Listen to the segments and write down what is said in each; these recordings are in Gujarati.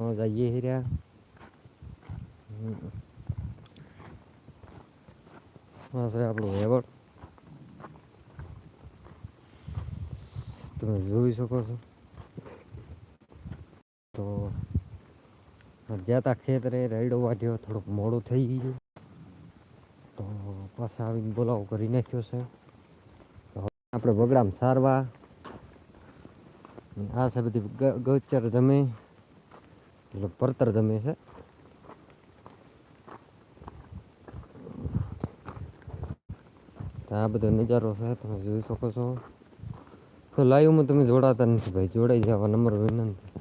જઈએ હીર્યા હા છે આપણું હેવર તમે જોઈ શકો છો તો ગયા તા ખેતરે રાયડો વાઢ્યો થોડુંક મોડું થઈ ગયું તો પાછા આવીને બોલાવો કરી નાખ્યો છે તો હવે આપણે બગડામાં સારવા અને આ છે બધી ગ- ગૌચર જમી એટલે પડતર જમી છે તો આ બધો નજારો છે તમે જોઈ શકો છો તો લાઈવમાં તમે જોડાતા નથી ભાઈ જોડાઈ જવા નંબર વિનંતી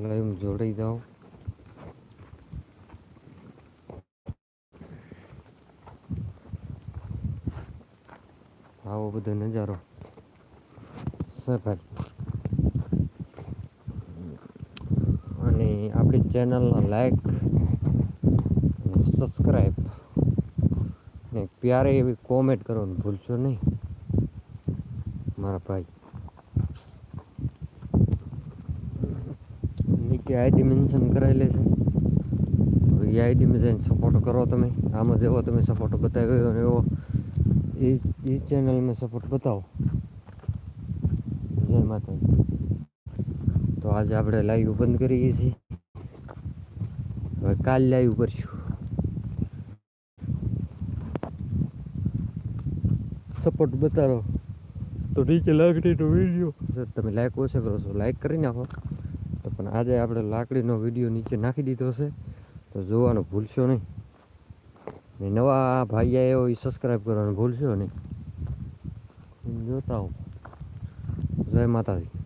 લાઈવ જોડાઈ જાઓ આવો બધો નજારો. છે અને આપણી ચેનલને લાઈક સબસ્ક્રાઈબ ને પ્યારે એવી કોમેન્ટ કરવાનું ભૂલશો નહીં. મારા ભાઈ. નીચે આઈડી મેન્શન કરાયેલી છે. એ આઈડીમાં જઈને સપોર્ટ કરો તમે. આમાં જેવો તમે સપોર્ટ બતાવ્યો એવો એ એ ચેનલમાં સપોર્ટ બતાવો. જય માતાજી. તો આજે આપણે લાઈવ બંધ કરીએ છીએ. હવે કાલ લાઈવ કરશું. સપોર્ટ બતાવો. તો નીચે લાકડીનો વીડિયો તમે લાઈક ઓછો કરો છો લાઈક કરી નાખો. તો પણ આજે આપણે લાકડીનો વીડિયો નીચે નાખી દીધો છે. તો જોવાનું ભૂલશો નહીં. ને નવા ભાઈ આવ્યો એ સબસ્ક્રાઈબ કરવાનું ભૂલશો નહીં. જોતા હો જય માતાજી.